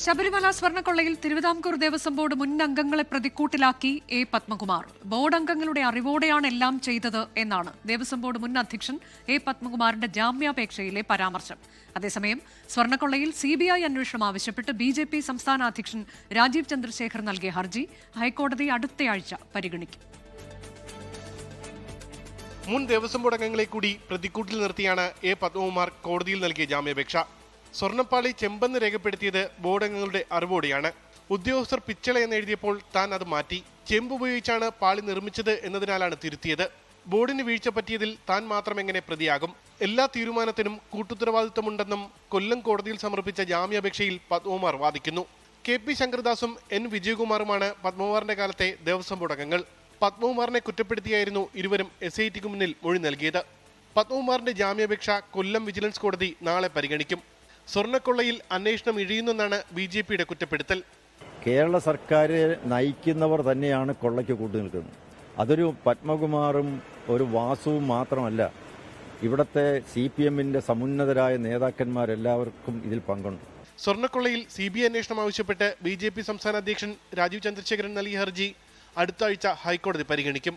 ശബരിമല സ്വർണക്കൊള്ളയിൽ തിരുവിതാംകൂർ ദേവസ്വം ബോർഡ് മുൻ അംഗങ്ങളെ പ്രതിക്കൂട്ടിലാക്കി എ പത്മകുമാർ. ബോർഡ് അംഗങ്ങളുടെ അറിവോടെയാണ് എല്ലാം ചെയ്തത് എന്നാണ് ദേവസ്വം ബോർഡ് മുൻ അധ്യക്ഷൻ എ പത്മകുമാറിന്റെ ജാമ്യാപേക്ഷയിലെ പരാമർശം. അതേസമയം സ്വർണക്കൊള്ളയിൽ സി ബി ഐ അന്വേഷണം ആവശ്യപ്പെട്ട് ബി ജെ പി സംസ്ഥാന അധ്യക്ഷൻ രാജീവ് ചന്ദ്രശേഖർ നൽകിയ ഹർജി ഹൈക്കോടതി അടുത്തയാഴ്ച പരിഗണിക്കും. മുൻ ദേവസ്വം ബോർഡ് അംഗങ്ങളെ കൂടി പ്രതിക്കൂട്ടിൽ നിർത്തിയാണ് എ പത്മകുമാർ കോടതിയിൽ നൽകിയ ജാമ്യാപേക്ഷ. സ്വർണപ്പാളി ചെമ്പെന്ന് രേഖപ്പെടുത്തിയത് ബോർഡംഗങ്ങളുടെ അറിവോടെയാണ്. ഉദ്യോഗസ്ഥർ പിച്ചള എന്ന് എഴുതിയപ്പോൾ താൻ അത് മാറ്റി. ചെമ്പ് ഉപയോഗിച്ചാണ് പാളി നിർമ്മിച്ചത് എന്നതിനാലാണ് തിരുത്തിയത്. ബോർഡിന് വീഴ്ച പറ്റിയതിൽ താൻ മാത്രം എങ്ങനെ പ്രതിയാകും? എല്ലാ തീരുമാനത്തിനും കൂട്ടുത്തരവാദിത്തമുണ്ടെന്നും കൊല്ലം കോടതിയിൽ സമർപ്പിച്ച ജാമ്യാപേക്ഷയിൽ പത്മകുമാർ വാദിക്കുന്നു. കെ പി ശങ്കർദാസും എൻ വിജയകുമാറുമാണ് പത്മകുമാറിന്റെ കാലത്തെ ദേവസ്വം ബോർഡംഗങ്ങൾ പത്മകുമാറിനെ കുറ്റപ്പെടുത്തിയായിരുന്നു ഇരുവരും എസ് ഐ ടിക്ക് മുന്നിൽ മൊഴി നൽകിയത്. പത്മകുമാറിന്റെ ജാമ്യാപേക്ഷ കൊല്ലം വിജിലൻസ് കോടതി നാളെ പരിഗണിക്കും. സ്വർണക്കൊള്ളയിൽ അന്വേഷണം ഇഴിയുന്നെന്നാണ് ബി ജെ പിയുടെ കുറ്റപ്പെടുത്തൽ. കേരള സർക്കാർ നയിക്കുന്നവർ തന്നെയാണ് കൊള്ളയ്ക്ക് കൂട്ടു നിൽക്കുന്നത്. അതൊരു പത്മകുമാറും ഒരു വാസുവും മാത്രമല്ല ഇവിടത്തെ സി പി എമ്മിന്റെ സമുന്നതരായ നേതാക്കന്മാരെല്ലാവർക്കും ഇതിൽ പങ്കുണ്ട്. സ്വർണക്കൊള്ളയിൽ സി ബി ഐ അന്വേഷണം ആവശ്യപ്പെട്ട് ബി ജെ പി സംസ്ഥാന അധ്യക്ഷൻ രാജീവ് ചന്ദ്രശേഖരൻ നൽകിയ ഹർജി അടുത്ത ആഴ്ച ഹൈക്കോടതി പരിഗണിക്കും.